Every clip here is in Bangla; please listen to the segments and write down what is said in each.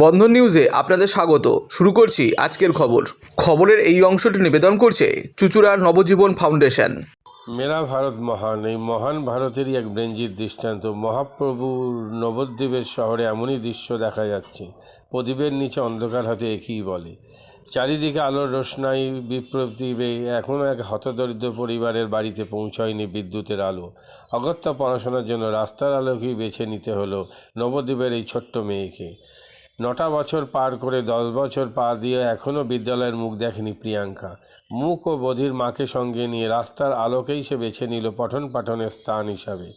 বন্ধন নিউজে আপনাদের স্বাগত। শুরু করছি আজকের খবর। খবরের এই অংশটি নিবেদন করছে চুচুড়া নবজীবন ফাউন্ডেশন। মেরা ভারত মহান, এই মহান ভারতেরই এক ব্রেঞ্জির দৃষ্টান্ত। মহাপ্রভুর নবদ্বীপের শহরে এমনই দৃশ্য দেখা যাচ্ছে। প্রদীপের নিচে অন্ধকার হাতে একই বলে। চারিদিকে আলোর রোশনাই বিপ্লবীবে এখনও এক হতদরিদ্র পরিবারের বাড়িতে পৌঁছায়নি বিদ্যুতের আলো। অগত্যা পড়াশোনার জন্য রাস্তার আলোকেই বেছে নিতে হলো নবদ্বীপের এই ছোট্ট মেয়েকে। নটা বছর পার করে দশ বছর পা দিয়ে এখনও বিদ্যালয়ের মুখ দেখেনি প্রিয়াঙ্কা। মুখ ও বধির মাকে সঙ্গে নিয়ে রাস্তার আলোকেই সে বেছে নিল পঠন পাঠনের স্থান হিসাবে।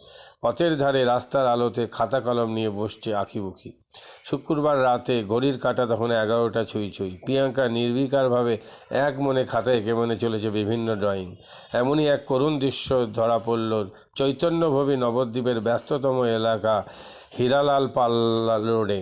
পথের ধারে রাস্তার আলোতে খাতা কলম নিয়ে বসছে আঁকিবুকি। শুক্রবার রাতে ঘড়ির কাঁটা তখন এগারোটা ছুঁই ছুঁই। প্রিয়াঙ্কা নির্বিকারভাবে এক মনে খাতায় এঁকে মনে চলেছে বিভিন্ন ড্রয়িং। এমনই এক করুণ দৃশ্য ধরা পড়ল চৈতন্যভবী নবদ্বীপের ব্যস্ততম এলাকা হীরালাল পাল্লা রোডে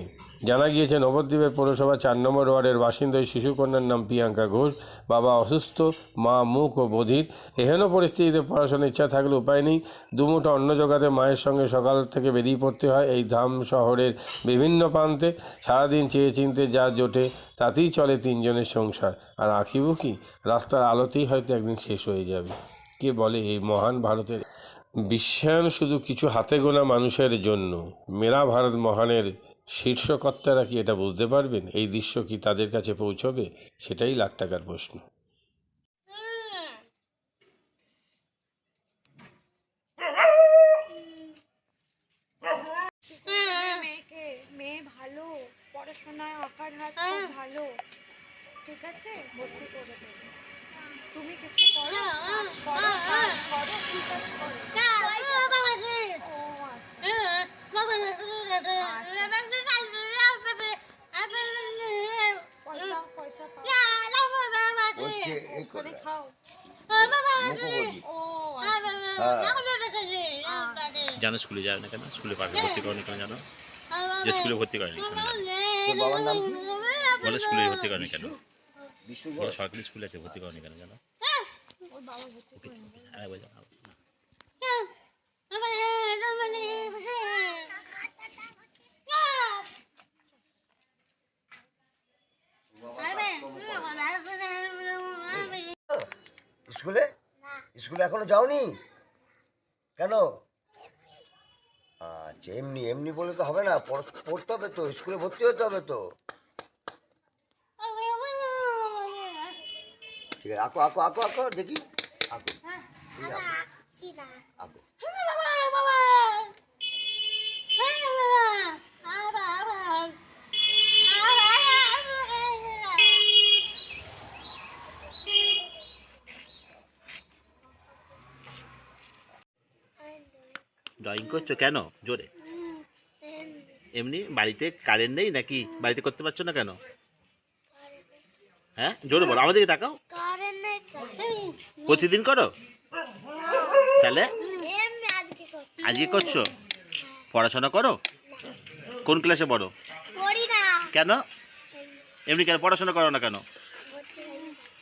জানা গিয়েছে, নবদ্বীপের পৌরসভা চার নম্বর ওয়ার্ডের বাসিন্দা ওই শিশুকন্যার নাম প্রিয়াঙ্কা ঘোষ। বাবা অসুস্থ, মা মুখ ও বধির। এহেন পরিস্থিতিতে পড়াশোনার ইচ্ছা থাকলে উপায় নেই। দুমুঠো অন্ন জোগাতে মায়ের সঙ্গে সকাল থেকে বেরিয়ে পড়তে হয় এই ধাম শহরের বিভিন্ন প্রান্তে। সারাদিন চেয়ে চিনতে যা জোটে, তাতেই চলে তিনজনের সংসার। আর আঁকিবুকি, রাস্তার আলোতেই হয়তো একদিন শেষ হয়ে যাবে। কে বলে এই মহান ভারতের বিশ্বায়ন শুধু কিছু হাতে গোনা মানুষের জন্য। মেরা ভারত মহানের শীর্ষকর্তারা কি এটা বুঝতে পারবেন? এই দৃশ্য কি তাদের কাছে পৌঁছবে? সেটাই লাখ টাকার প্রশ্ন। ভালো। ঠিক আছে? ভর্তি করে দেবে। তুমি কিছু করো কাজ কাজ কি কাজ আচ্ছা আচ্ছা জানো স্কুলে যায় না কেন স্কুলে পাঠাতে ভর্তি করেনি কেন জানো যে স্কুলে ভর্তি করেনি কেন জানো বলে স্কুলে ভর্তি করেনি কেন সরকারি আছে ভর্তি করেনি কেন জানো। স্কুলে? স্কুলে এখনও যাওনি? কেন? আচ্ছা এমনি এমনি বলে তো হবে না পড়তে হবে তো স্কুলে ভর্তি হতে হবে তো। ঠিক আছে, আঁকো আঁকো আঁকো দেখি। ড্রয়িং করছ কেন? জোরে। এমনি বাড়িতে কারেন্ট নেই নাকি? বাড়িতে করতে পারছ না কেন? হ্যাঁ? জোরে বলো, আমাদেরকে তাকাও। প্রতিদিন করো? তাহলে? আজকে করছ? পড়াশোনা করো? কোন ক্লাসে পড়ো? কেন? এমনি কেন পড়াশোনা করো না কেন?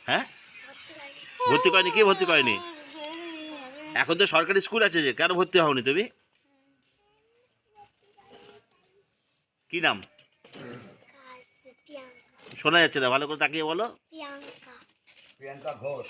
হ্যাঁ? ভর্তি করেনি? কে ভর্তি করেনি? এখন তো সরকারি স্কুল আছে যে, কেন ভর্তি হওনি তুমি? কি নাম? শোনা যাচ্ছে না, ভালো করে তাকিয়ে বলো। প্রিয়াঙ্কা ঘোষ।